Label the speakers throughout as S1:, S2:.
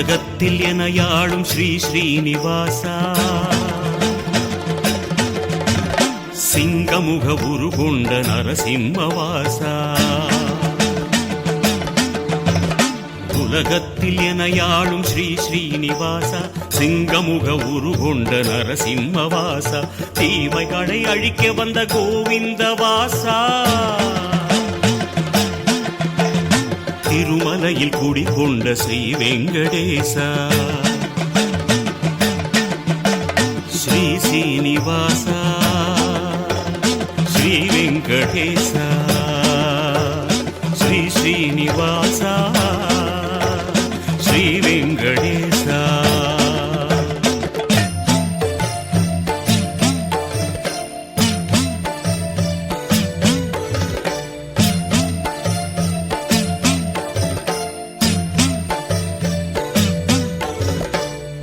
S1: உலகத்தில் என யாழும் ஸ்ரீ ஸ்ரீனிவாசா. சிங்கமுக உருகொண்ட நரசிம்மவாசா. உலகத்தில் என யாழும் ஸ்ரீ ஸ்ரீனிவாசா. சிங்கமுக உருகொண்ட நரசிம்மவாசா. தீமைகளை அழிக்க வந்த கோவிந்தவாசா. திருமலையில் குடிகொண்ட ஸ்ரீ வெங்கடேசா. ஸ்ரீ சீனிவாசா. ஸ்ரீ வெங்கடேசா.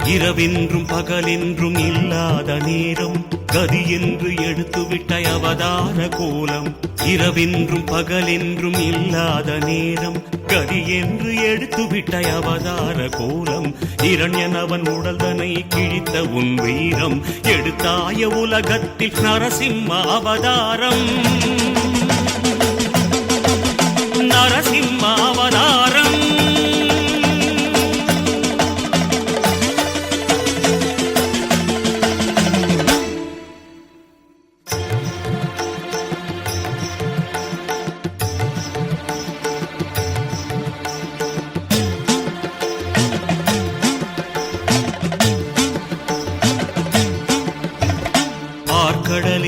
S1: இரவென்றும் பகலென்றும் இல்லாத நேரம் கதி என்று எடுத்துவிட்ட அவதார கோலம். இரவென்றும் பகலென்றும் இல்லாத நேரம் கதி என்று எடுத்துவிட்ட அவதார கோலம். இரண்யனவன் உடல்தனை கிழித்த உன் வீரம் எடுத்தாய உலகத்தில் நரசிம்ம அவதாரம். நரசிம்ம அவதாரம்.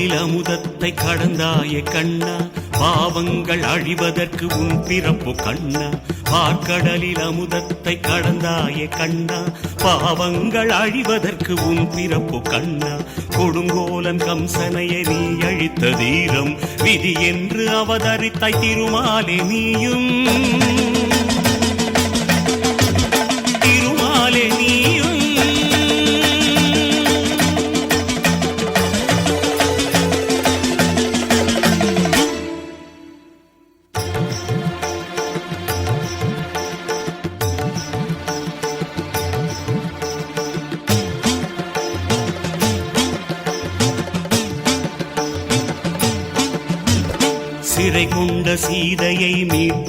S1: ஆர்கடலில் அமுதத்தை கடந்தாய கண்ணா. பாவங்கள் அழிவதற்கு உன் பிறப்பு கண்ணா. பார்க்கடலில் அமுதத்தை கடந்தாய கண்ணா. பாவங்கள் அழிவதற்கு உன் பிறப்பு கண்ணா. கொடுங்கோலன் கம்சனைய நீ அழித்த தீரம். விதி என்று அவதரித்தாய் திருமாலே நீயும்.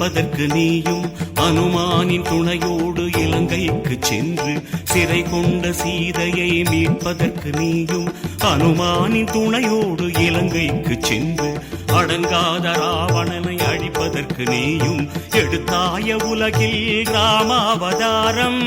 S1: மீட்பதற்கு நீயும் அனுமானின் துணையோடு இலங்கைக்கு சென்று சிறை கொண்ட சீதையை மீட்பதற்கு நீயும் அனுமானின் துணையோடு இலங்கைக்கு சென்று அடங்காத ராவணனை அழிப்பதற்கு நீயும் எடுத்தாய உலகில் ராமாவதாரம்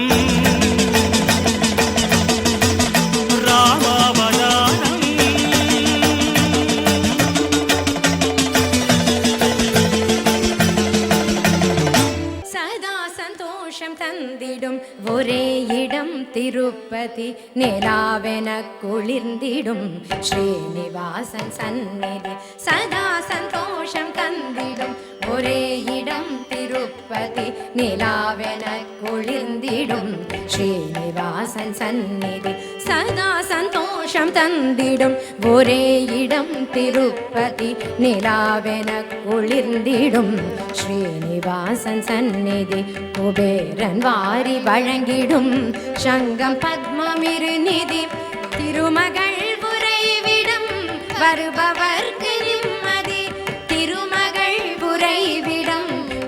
S2: இடம் திருப்பதி நிலாவென குளிர்ந்திடும் ஸ்ரீனிவாசன் சந்நிதி சதா சந்தோஷம் தந்திடும் ஒரே இடம் திருப்பதி நிலாவென குளிர்ந்திடும். ஸ்ரீனிவாசன் சந்நிதி சதா சந்தோஷம் தந்திடும். ஒரே இடம் திருப்பதி நிலாவென குளிர்ந்திடும். ஸ்ரீனிவாசன் சந்நிதி குபேரன் வாரி வழங்கிடும். சங்கம் பத்மமிரு நிதி திருமகள் உறைவிடும் வருபவர்க்கு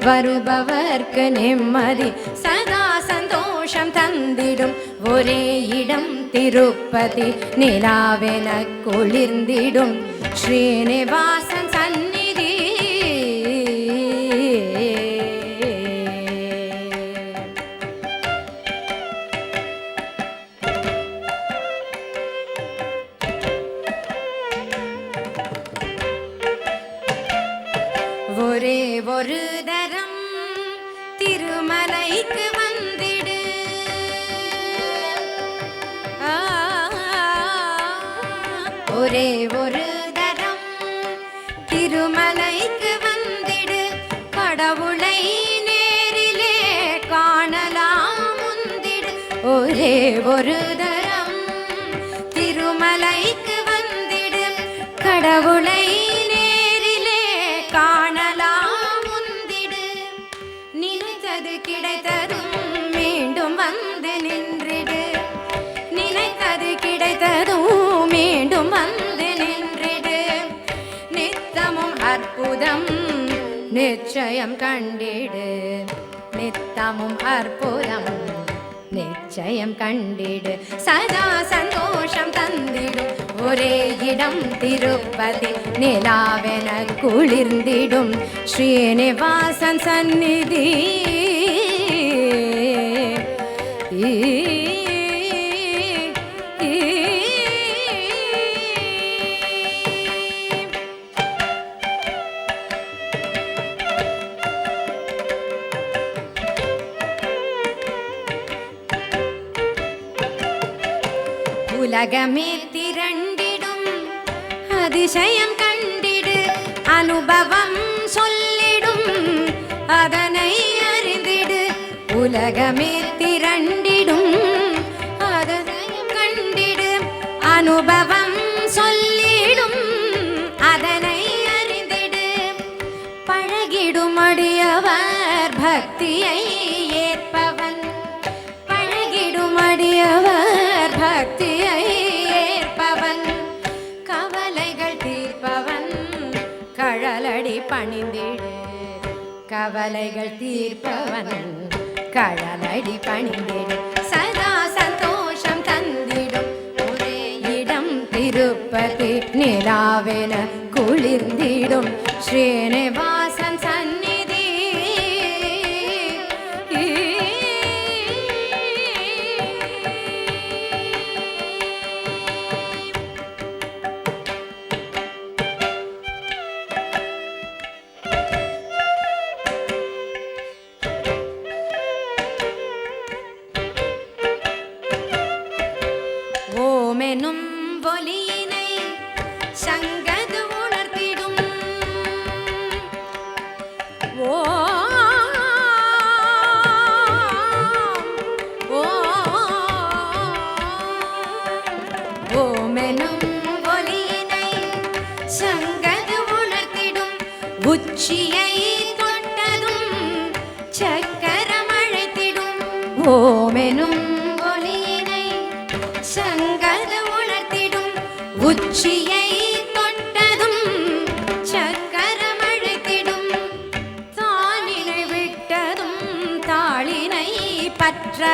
S2: வருபவர்க்கு நிம்மதி சதா சந்தோஷம் தந்திடும். ஒரே இடம் திருப்பதி நிலாவென குளிர்ந்திடும். ஸ்ரீனிவாச கடவுளை நேரிலே காணலாம் முந்திடு ஒரே ஒரு தரம் திருமலைக்கு வந்திடும் கடவுளை நிச்சயம் கண்டிடு. நித்தமும் அற்புதம் நிச்சயம் கண்டிடு. சதா சந்தோஷம் தந்திடும் ஒரே இடம் திருப்பதி நிலாவென குளிர்ந்திடும். ஸ்ரீனிவாசன் சந்நிதி. ஈ, உலகமே திரண்டிடும். அதிசயம் கண்டிடு அனுபவம் சொல்லிடும். அதனை அறிந்திடு உலகமே கவலைகள் தீர்ப்பவன் கழலடி பணிந்திடு சதா சந்தோஷம் தந்திடும் ஒரே இடம் திருப்பதி நிலாவென குளிர்ந்திடும் ஸ்ரீனிவாசன்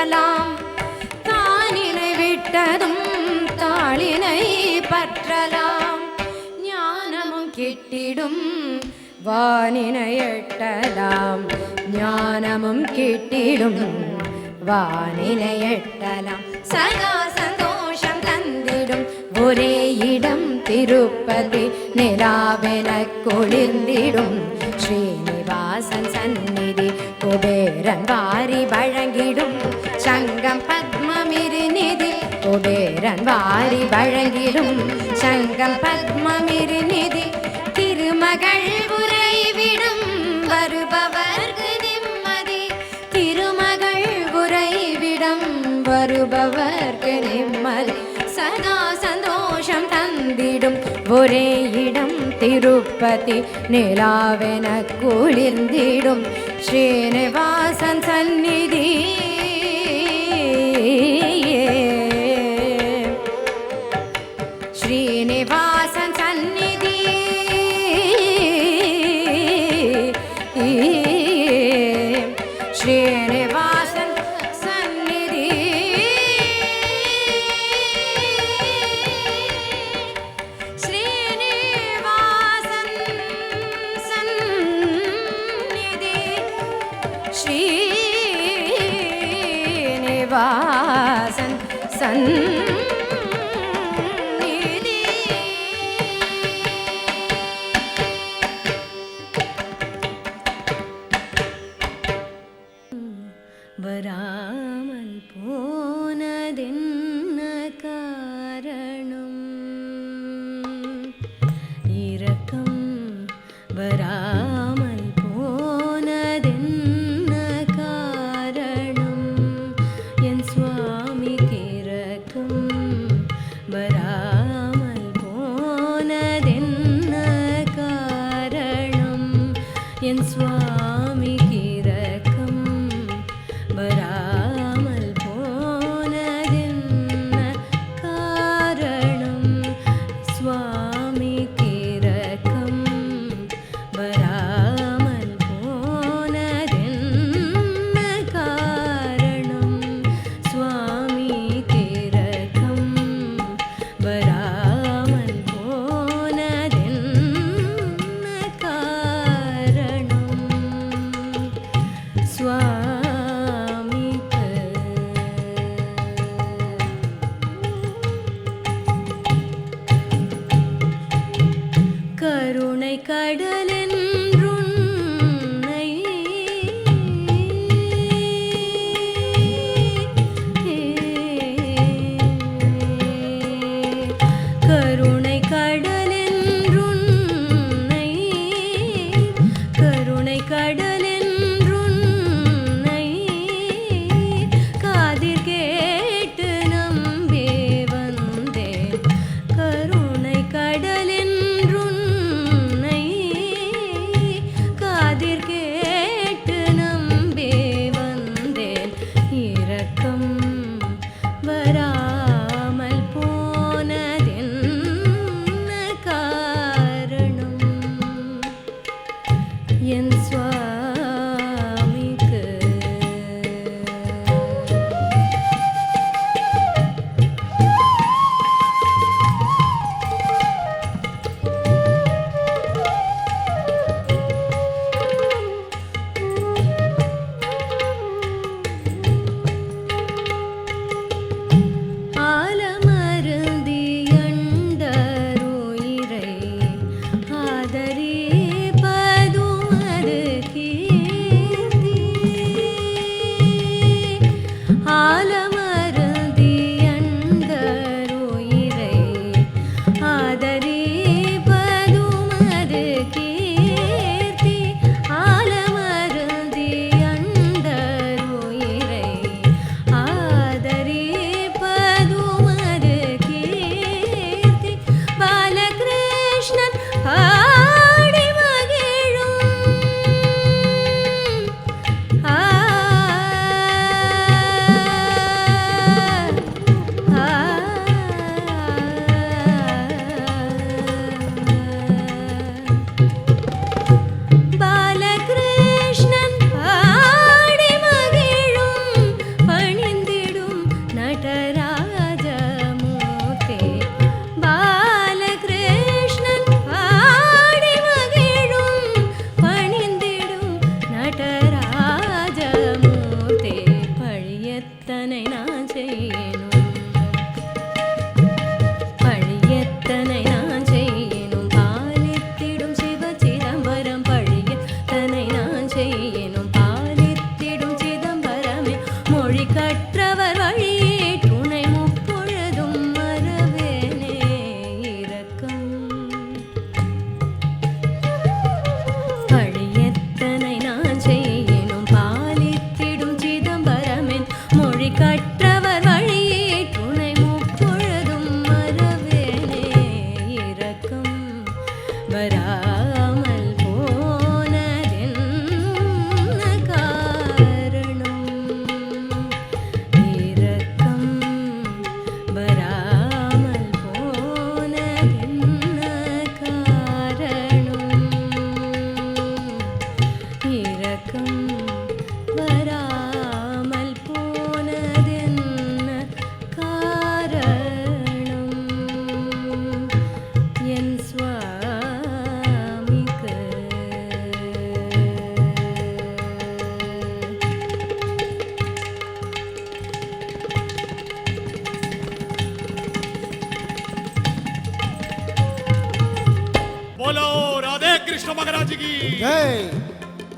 S2: பற்றலாம் தானினை விட்டதும் தாளினை பற்றலாம். ஞானமும் கிட்டிடும் வானினை எட்டலாம். ஞானமும் கிட்டிடும் வானினை எட்டலாம். சதா சந்தோஷம் தந்திடும் ஒரே இடம் திருப்பதி நிலாவென குளிர்ந்திடும். ஸ்ரீனிவாசன் சந்நிதி குபேரன் வாரி வழங்கிடும். சங்கம் பத்மமிருநிதி குபேரன் வாரி வழங்கிடும். சங்கம் பத்மமிருநிதி திருமகள் உறைவிடும். வருபவர்க்கு நிம்மதி. திருமகள் உறைவிடம். வருபவர்க்கு நிம்மதி. சதா சந்தோஷம் தந்திடும். ஒரே இடம் திருப்பதி நிலாவென குளிர்ந்திடும். ஸ்ரீனிவாசன் சந்நிதி ஸ்ரீனிவாசன்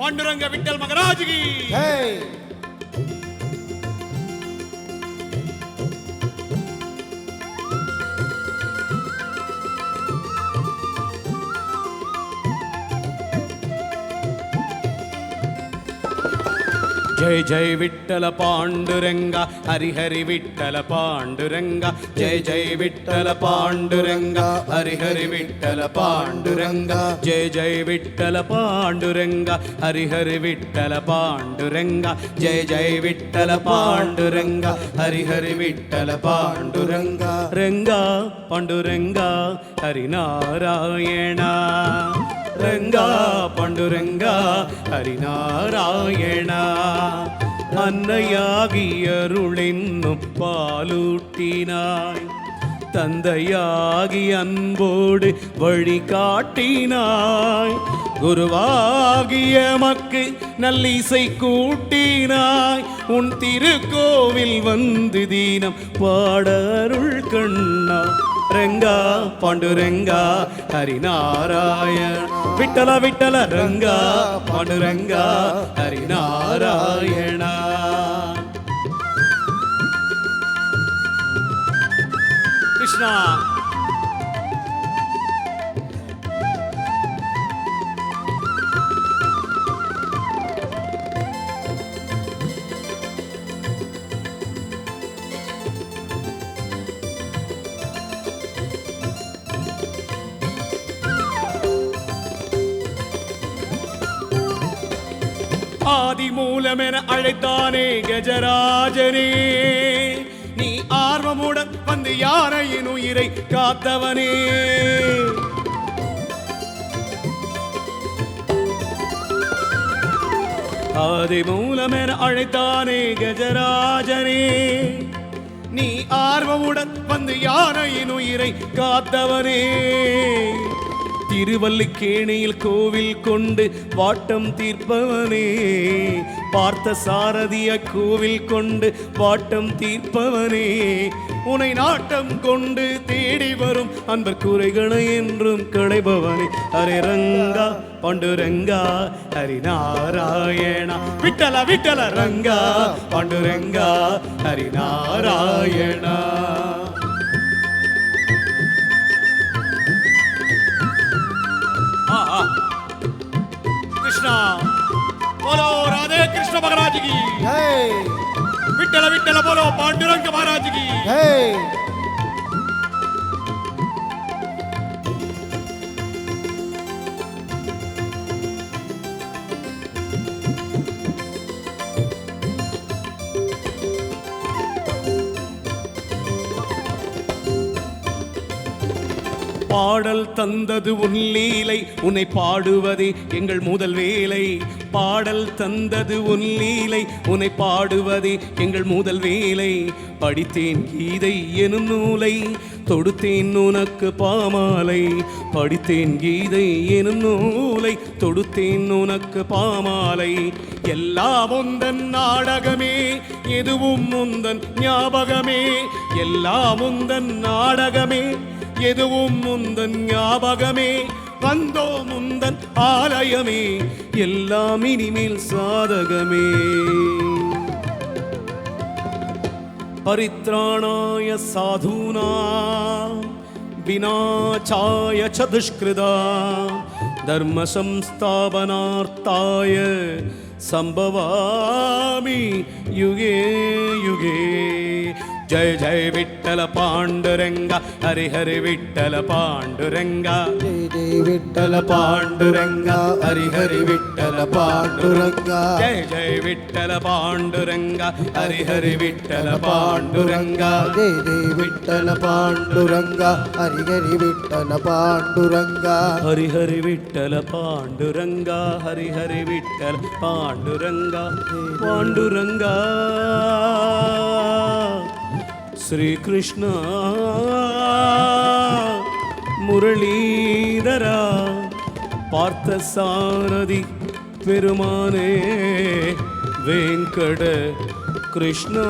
S3: பாண்டுரங்க விட்டல் மகராஜ் கி ஜெய் ஜெய் விட்டல பாண்டுரங்கா ஹரிஹரி விட்டல பாண்டுரங்கா ஜெய் ஜெய் விட்டல பாண்டுரங்கா ஹரிஹரி விட்டல பாண்டுரங்கா ஜெய் ஜெய் விட்டல பாண்டுரங்கா ஹரிஹரி விட்டல பாண்டுரங்கா ஜெய் ஜெய் விட்டல பாண்டுரங்கா ஹரிஹரி விட்டல பாண்டுரங்கா. ரங்கா பாண்டுரங்கா ஹரிநாராயணா. పాండురంగా పండురంగా హరినారాయణ அன்னையாகியருளென்னும் பாலூட்டினாய். தந்தையாகி அன்போடு வழி காட்டினாய் குருவாகிய மக்கு நல்லிசை கூட்டினாய். உன் திருக்கோவில் வந்து தீனம் பாடருள் கண்ணா. రంగా పాండురంగా హరినారాయణ విఠల విఠల రంగా పాండురంగా హరినారాయణ కృష్ణ அழைத்தானே கஜராஜனே. நீ ஆர்வமுடன் வந்து யானையின் உயிரை காத்தவனே. ஆதி மூலமென அழைத்தானே கஜராஜனே. நீ ஆர்வமுடன் வந்து யானையின் உயிரை காத்தவனே. திருவல்லிக்கேணியில் கோவில் கொண்டு வாட்டம் தீர்ப்பவனே. பார்த்த சாரதிய கோவில் கொண்டு வாட்டம் தீர்ப்பவனே. உனை நாட்டம் கொண்டு தேடி வரும் அன்பர் குறைகளை என்றும் களைபவனே. ஹரே ரங்கா பாண்டுரங்கா ஹரி நாராயணா. விட்டல விட்டல ரங்கா பாண்டுரங்கா ஹரி நாராயணா. कृष्णा बोलो राधे कृष्ण महाराज की
S4: जय
S3: विठल विठल बोलो पांडुरंग महाराज की பாடல் தந்தது உன் லீலை உன்னை பாடுவதே எங்கள் முதல் வேலை. பாடல் தந்தது உன் லீலை உன்னை பாடுவதே எங்கள் முதல் வேலை. படித்தேன் கீதை எனும் நூலை தொடுத்தேன் உனக்கு பாமாலை. படித்தேன் கீதை எனும் நூலை தொடுத்தேன் உனக்கு பாமாலை. எல்லாம் உந்தன் நாடகமே எதுவும் முந்தன் ஞாபகமே. எல்லாம் உந்தன் நாடகமே. எதுவும் முந்தன் ஞாபகமே? வந்தோ முந்தன் ஆலயமே? எல்லாம் இனிமேல் சாதகமே. பரித்ராணாய சாதுனா வினாச்சாய ச துஷ்கிருதா தர்மசம்ஸ்தாபனார்த்தாய சம்பவாமி யுகே யுகே. ஜெய ஜெய விட்டல பாண்டுரங்கா ஹரி ஹரி
S4: விட்டல பாண்டுரங்கா. ஜெய ஜெய விட்டல பாண்டுரங்கா ஹரி ஹரி
S3: விட்டல பாண்டுரங்கா. ஜெய ஜெய விட்டல பாண்டுரங்கா ஹரி ஹரி
S4: விட்டல பாண்டுரங்கா. ஜெய ஜெய விட்டல பாண்டுரங்கா ஹரி ஹரி
S3: விட்டல பாண்டுரங்கா. ஹரி விட்டல பாண்டுரங்கா ஹரி விட்டல பாண்டுரங்கா பாண்டுரங்கா. श्रीकृष्ण मुरलीधरा பார்த்தசாரதி பெருமானே வெங்கட கிருஷ்ணா